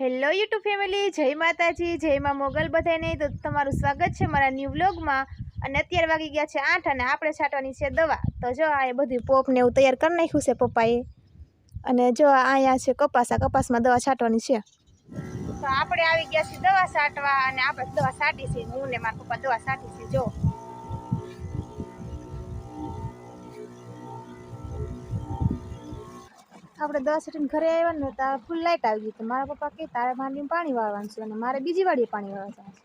Hello YouTube family જય માતાજી, જય માં મોગલ બધાને તો તમારું સ્વાગત છે મારા ન્યૂ વ્લોગમાં અને અત્યારે વાગી ગયા છે આઠ અને આપણે છાંટવાની છે દવા. તો જો આ એ બધું પોપને એવું તૈયાર કરી નાખ્યું છે પપ્પાએ. અને જો અહીંયા છે કપાસ, આ કપાસમાં દવા છાંટવાની છે. તો આપણે આવી ગયા છીએ દવા છાંટવા અને આપણે દવા છાંટી છે. હું ને મારા પપ્પા દવા છાંટી છે, જો. આપણે દસ છાંટીને ઘરે આવ્યા ને તાર ફૂલ લાઇટ આવી ગઈ. તો મારા પપ્પા કે તારે માંડીને પાણી વાળવાનું છે અને મારે બીજી વાડીએ પાણી વાળવા છે.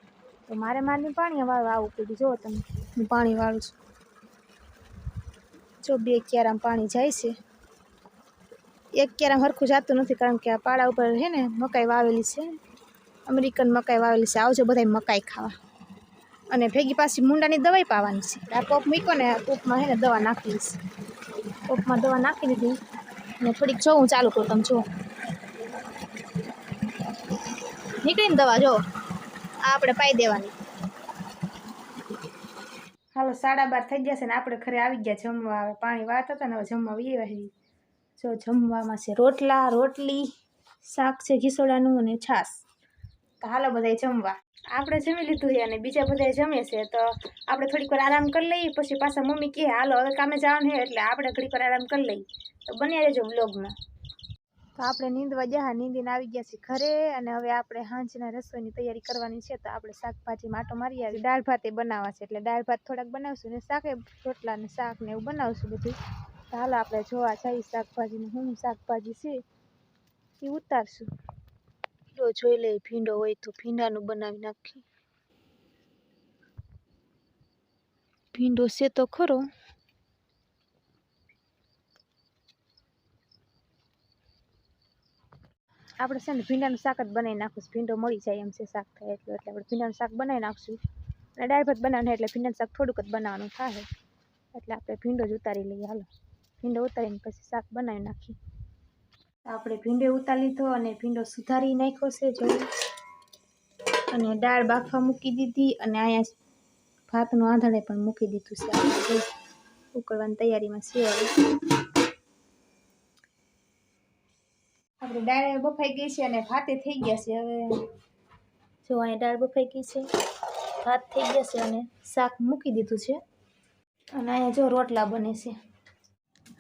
તો મારે માંડીને પાણી વાળવા આવું કીધું. જો તમે, હું પાણી વાળું છું. જો બે ક્યારામ પાણી જાય છે. એક ક્યારામ હરખું જતું નથી કારણ કે આ પાડા ઉપર છે ને મકાઈ વાવેલી છે. અમેરિકન મકાઈ વાવેલી છે. આવજો બધા મકાઈ ખાવા. અને ભેગી પાછી મુંડાની દવાઈ પાવાની છે. આ કોપ મૂકો ને આ પોપમાં છે ને દવા નાખી છે. કોપમાં દવા નાખી દીધી. ને, થોડીક જો હું ચાલુ કરું, તમે જો નીકળીને દવા, જો. આ આપણે પાઈ દેવાની. હાલો, સાડા બાર થઈ ગયા છે ને, આપણે ખરે આવી ગયા જમવા. આવે પાણી વાત હતા ને, હવે જમવા વી જો, જમવામાં છે રોટલા, રોટલી, શાક છે, ઘીસોડાનું અને છાશ. તો હાલો બધાય જમવા. આપણે જમી લીધું છે અને બીજા બધા જમે છે, તો આપણે થોડીક વાર આરામ કરી લઈએ, પછી પાછા મમ્મી કહે, હાલો, હવે કામે જવાનું છે, એટલે આપણે થોડીક વાર આરામ કરી લઈએ. તો બન્યા રહેજો બ્લોગમાં તો આપણે નીંદવા ગયા, નીંદીને આવી ગયા છીએ ઘરે, અને હવે આપણે સાંજના રસોઈની તૈયારી કરવાની છે, તો આપણે શાકભાજી માટો મારી આવી દાળ ભાત બનાવવા છે, એટલે દાળ ભાત થોડાક બનાવશું, ને શાકે રોટલા ને શાક ને એવું બનાવશું બધું. તો હાલો આપણે જોવા જઈએ શાકભાજીને, હું શાકભાજી છે, એ ઉતારશું. જો જોઈ લઈએ ભીંડો હોય તો ભીંડાનું બનાવી નાખીએ ભીંડો છે તો ખરો આપણે છે ને ભીંડાનું શાક જ બનાવી નાખીશું ભીંડો મળી જાય એમ છે શાક થાય એટલે એટલે આપણે ભીંડાનું શાક બનાવી નાખશું. અને દાળ ભાત બનાવવાનું એટલે ભીંડાનું શાક થોડુંક જ બનાવવાનું થાય. એટલે આપણે ભીંડો જ ઉતારી લઈએ. હાલો. ભીંડો ઉતારીને પછી શાક બનાવી નાખીએ. આપણે ભીંડો ઉતારી લીધો અને ભીંડો સુધારી નાખ્યો છે જો અને દાળ બાફવા મૂકી દીધી અને અહીંયા ભાતનું આંધણે પણ મૂકી દીધું છે. ઉકળવાની તૈયારીમાં છે આપણે દાળ બફાઈ ગઈ છે અને ભાતે થઈ ગયા છે હવે. જો અહીંયા દાળ બફાઈ ગઈ છે. ભાત થઈ ગયા છે અને શાક મૂકી દીધું છે. અને અહીંયા જો રોટલા બને છે.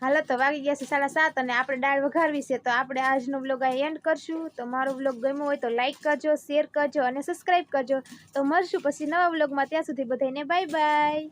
હાલો, તો વાગી ગયા છે સાડા સાત અને આપણે દાળ વઘારવી છે. તો આપણે આજનો બ્લોગ આ એન્ડ કરશું. તો મારો બ્લોગ ગમ્યો હોય તો લાઇક કરજો શેર કરજો અને સબસ્ક્રાઈબ કરજો. તો મળશું પછી નવા બ્લોગમાં ત્યાં સુધી બધાને બાય બાય